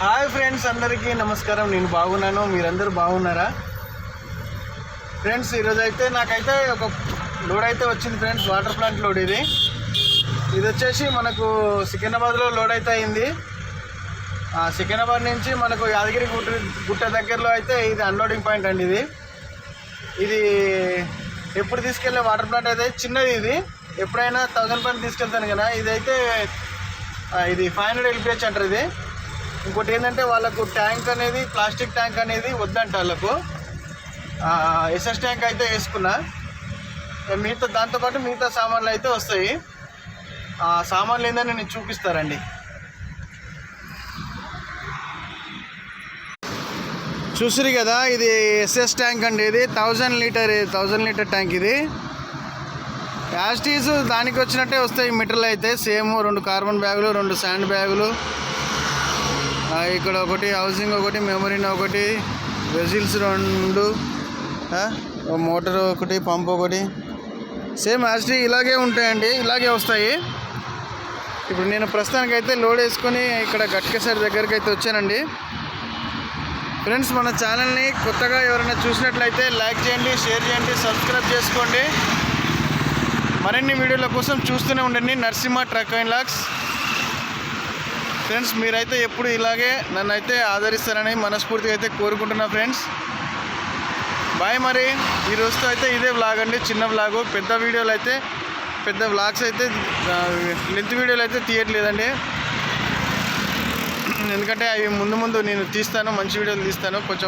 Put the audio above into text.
Hi friends అందరికీ నమస్కారం. నేను బాగున్నాను. మీరందరూ బాగున్నారా? ఫ్రెండ్స్ ఈరోజు అయితే నాకైతే ఒక లోడ్ అయితే వచ్చింది ఫ్రెండ్స్ వాటర్ ప్లాంట్ లోడ్ ఇది. ఇది వచ్చేసి మనకు సికింద్రాబాద్లో లోడ్ అయితే అయింది సికింద్రాబాద్ నుంచి మనకు యాదగిరి గుట్ట గుట్ట దగ్గరలో అయితే ఇది అన్లోడింగ్ పాయింట్ అండి ఇది. ఇది ఎప్పుడు తీసుకెళ్ళే వాటర్ ప్లాంట్ అయితే చిన్నది ఇది. ఎప్పుడైనా థౌజండ్ పాయింట్ తీసుకెళ్తాను కదా. ఇదైతే అయితే ఇది ఫైవ్ హండ్రెడ్ ఎల్పిహెచ్ అంటారు ఇది. ఇంకోటి ఏంటంటే వాళ్ళకు ట్యాంక్ అనేది ప్లాస్టిక్ ట్యాంక్ అనేది వద్దంట వాళ్ళకు. ఎస్ఎస్ ట్యాంక్ అయితే వేసుకున్నా. మిగతా దాంతోపాటు మిగతా సామాన్లు అయితే వస్తాయి. ఆ సామాన్లు ఏందని నేను చూపిస్తారండి చూసిరు కదా ఇది ఎస్ఎస్ ట్యాంక్ అండి ఇది. Thousand litre thousand litre tank ఇది. యాస్టీస్ దానికి వచ్చినట్టే వస్తాయి మిటర్లు అయితే. సేమ్ రెండు కార్బన్ బ్యాగులు రెండు శాండ్ బ్యాగులు. ఇక్కడ ఒకటి హౌసింగ్ ఒకటి మెమరీన్ ఒకటి వెజిల్స్ రెండు మోటార్ ఒకటి పంప్ ఒకటి. సేమ్ యాజ్టీ ఇలాగే ఉంటాయండి ఇలాగే వస్తాయి. ఇప్పుడు నేను ప్రస్తుతానికి అయితే లోడ్ వేసుకొని ఇక్కడ గట్కేసరి దగ్గరికి అయితే వచ్చానండి. ఫ్రెండ్స్ మన ఛానల్ని కొత్తగా ఎవరైనా చూసినట్లయితే లైక్ చేయండి షేర్ చేయండి సబ్స్క్రైబ్ చేసుకోండి. మరిన్ని వీడియోల కోసం చూస్తూనే ఉండండి. Narasimha truck and lakhs friends మీరైతే ఎప్పుడు ఇలాగే నన్ను అయితే ఆదరిస్తారని మనస్ఫూర్తిగా అయితే కోరుకుంటున్నా ఫ్రెండ్స్. బాయ్ మరి. ఈ రోజుతో అయితే ఇదే వ్లాగ్ అండి. చిన్న వ్లాగు పెద్ద వీడియోలు అయితే పెద్ద వ్లాగ్స్ అయితే లెంత్ వీడియోలు అయితే తీయట్లేదండి. ఎందుకంటే అవి ముందు ముందు నేను తీస్తాను మంచి వీడియోలు తీస్తాను. కొంచెం